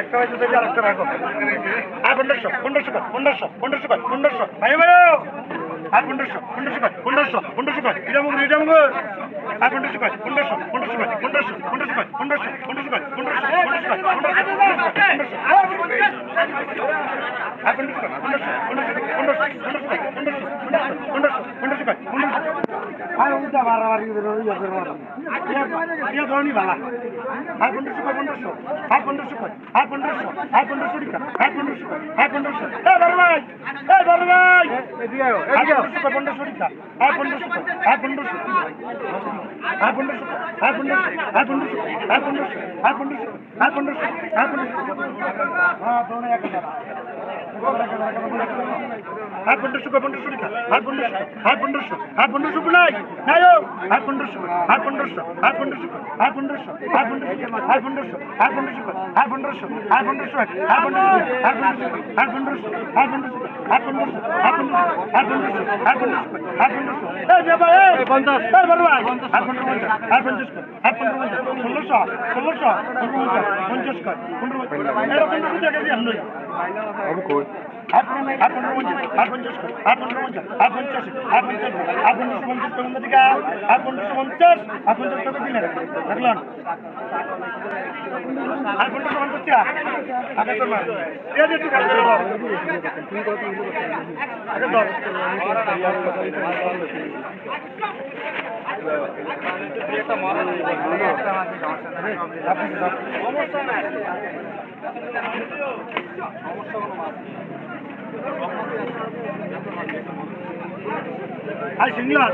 একটা হয়েছে দেখি আর একটা রাখো আর পনেরোশো পনেরোশো কর পনেরোশো পনেরোশো কর পনেরোশো ভাই ভাই আর পনেরোশো পনেরোশো কর পনেরোশো পনেরোশো কর এটা মুখ এটা মুখ আর পনেরোশো কর পনেরোশো পনেরোশো কর পনেরোশো পনেরোশো কর পনেরোশো পনেরোশো কর পনেরোশো পনেরোশো কর পনেরোশো আর পনেরোশো কর পনেরোশো পনেরোশো পনেরোশো পনেরোশো পনেরোশো পনেরোশো এটা বাড়াবাড়ি ইয়া ধরনি ভালা হাই পনেরোশো কয় পনেরোশো হাই পনেরোশো কয় হাই পনেরোশো হাই পনেরোশো টাকা হাই পনেরোশো হাই পনেরোশো আর পনেরোশো পনেরোশো আর পনেরোশো আর পনেরোশো আর পনেরোশো হ্যাঁ নাই নাই আর পনেরোশো আর পনেরোশো আর পনেরোশো আর পনেরোশো আর পনেরোশো আর পনেরোশো আর পনেরোশো আর পনেরোশো আর পনেরোশো আর পনেরোশো আর পনেরোশো আর পনেরোশো আর পনেরোশো আর পনেরোশো আর পনেরোশো আর পনেরোশো ষোলোশো ষোলোশো পঞ্চাশ কর এরকম জায়গায় দিয়ে আমরা পঞ্চাশ পঞ্চাশ পঞ্চাশ আর সিনিয়র